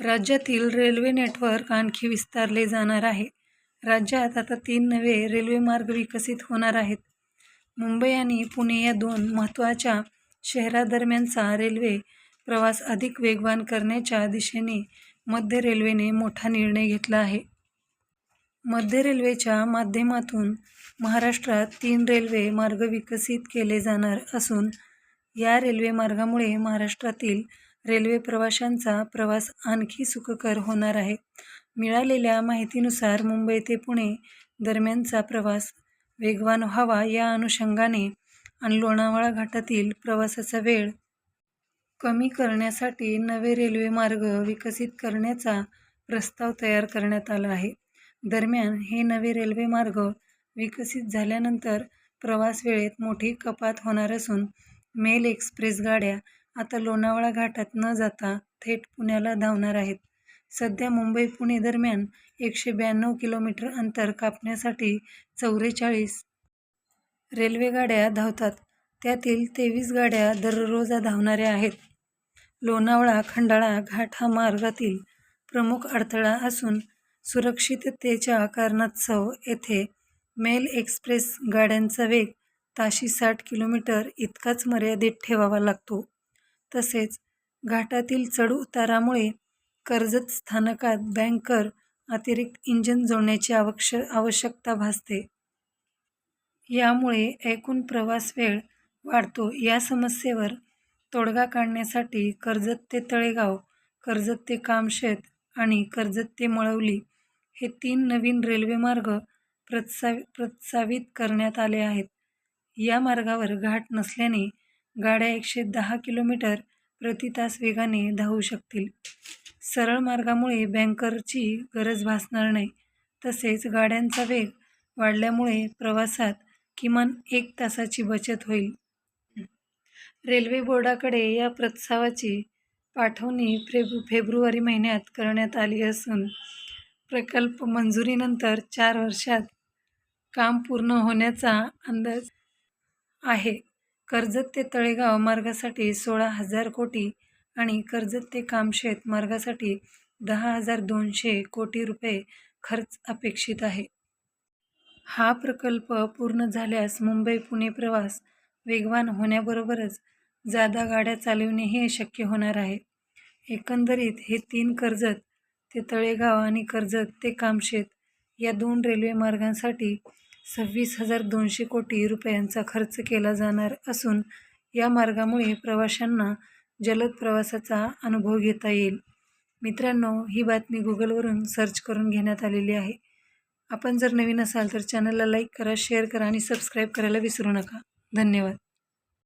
राज्यातील railway network आणखी विस्तारले जाणार आहे. राज्यात आता तीन नवे रेल्वे मार्ग विकसित होणार आहेत. मुंबई आणि पुणे या दोन महत्त्वाच्या शहरादरम्यानचा रेल्वे प्रवास अधिक वेगवान करण्याच्या दिशेने मध्य रेल्वेने मोठा निर्णय घेतला आहे. मध्य रेल्वेच्या माध्यमातून महाराष्ट्रात तीन रेल्वे मार्ग विकसित केले जाणार असून या रेल्वे मार्गामुळे महाराष्ट्रातील रेल्वे प्रवाशांचा प्रवास आणखी सुखकर होणार आहे. मिळालेल्या माहितीनुसार मुंबई ते पुणे दरम्यानचा प्रवास वेगवान व्हावा या अनुषंगाने आणि लोणावळा घाटातील प्रवासाचा वेळ कमी करण्यासाठी नवे रेल्वे मार्ग विकसित करण्याचा प्रस्ताव तयार करण्यात आला आहे. दरम्यान हे नवे रेल्वे मार्ग विकसित झाल्यानंतर प्रवास वेळेत मोठी कपात होणार असून मेल एक्सप्रेस गाड्या आता लोणावळा घाटात न जाता थेट पुण्याला धावणार आहेत. सध्या मुंबई पुणे दरम्यान एकशे ब्याण्णव किलोमीटर अंतर कापण्यासाठी चौवेचाळीस रेल्वेगाड्या धावतात. त्यातील तेवीस गाड्या दररोज धावणाऱ्या आहेत. लोणावळा खंडाळा घाट हा मार्गातील प्रमुख अडथळा असून सुरक्षिततेच्या कारणास्तव येथे मेल एक्सप्रेस गाड्यांचा वेग ताशी साठ किलोमीटर इतकाच मर्यादित ठेवावा लागतो. तसेच घाटातील चढउतारामुळे कर्जत स्थानकात बँकर अतिरिक्त इंजन जोडण्याची आवश्य आवश्यकता भासते. यामुळे एकूण प्रवास वेळ वाढतो. या समस्येवर तोडगा काढण्यासाठी कर्जत ते तळेगाव कर्जत ते कामशेत आणि कर्जत ते मळवली हे तीन नवीन रेल्वेमार्ग मार्ग प्रस्ताव प्रस्तावित करण्यात आले आहेत. या मार्गावर घाट नसल्याने गाड्या एकशे दहा किलोमीटर प्रति तास वेगाने धावू शकतील. सरळ मार्गामुळे बँकरची गरज भासणार नाही. तसेच गाड्यांचा वेग वाढल्यामुळे प्रवासात किमान एक तासाची बचत होईल. रेल्वे बोर्डाकडे या प्रस्तावाची पाठवणी फेब्रु फेब्रुवारी महिन्यात करण्यात आली असून प्रकल्प मंजुरीनंतर चार वर्षात काम पूर्ण होण्याचा अंदाज आहे. कर्जत ते तळेगाव मार्गासाठी सोळा हजार कोटी आणि कर्जत ते कामशेत मार्गासाठी दहा हजार दोनशे कोटी रुपये खर्च अपेक्षित आहे. हा प्रकल्प पूर्ण झाल्यास मुंबई पुणे प्रवास वेगवान होण्याबरोबरच जादा गाड्या चालविणेही शक्य होणार आहे. एकंदरीत हे तीन कर्जत ते तळेगाव आणि कर्जत ते कामशेत या दोन रेल्वे मार्गांसाठी सव्वीस हजार दोनशे कोटी रुपयांचा खर्च केला जाणार असून या मार्गामुळे प्रवाशांना जलद प्रवासाचा अनुभव घेता येईल. मित्रांनो ही बातमी गुगलवरून सर्च करून घेण्यात आलेली आहे. आपण जर नवीन असाल तर चॅनलला लाईक करा शेअर करा आणि सबस्क्राईब करायला विसरू नका. धन्यवाद.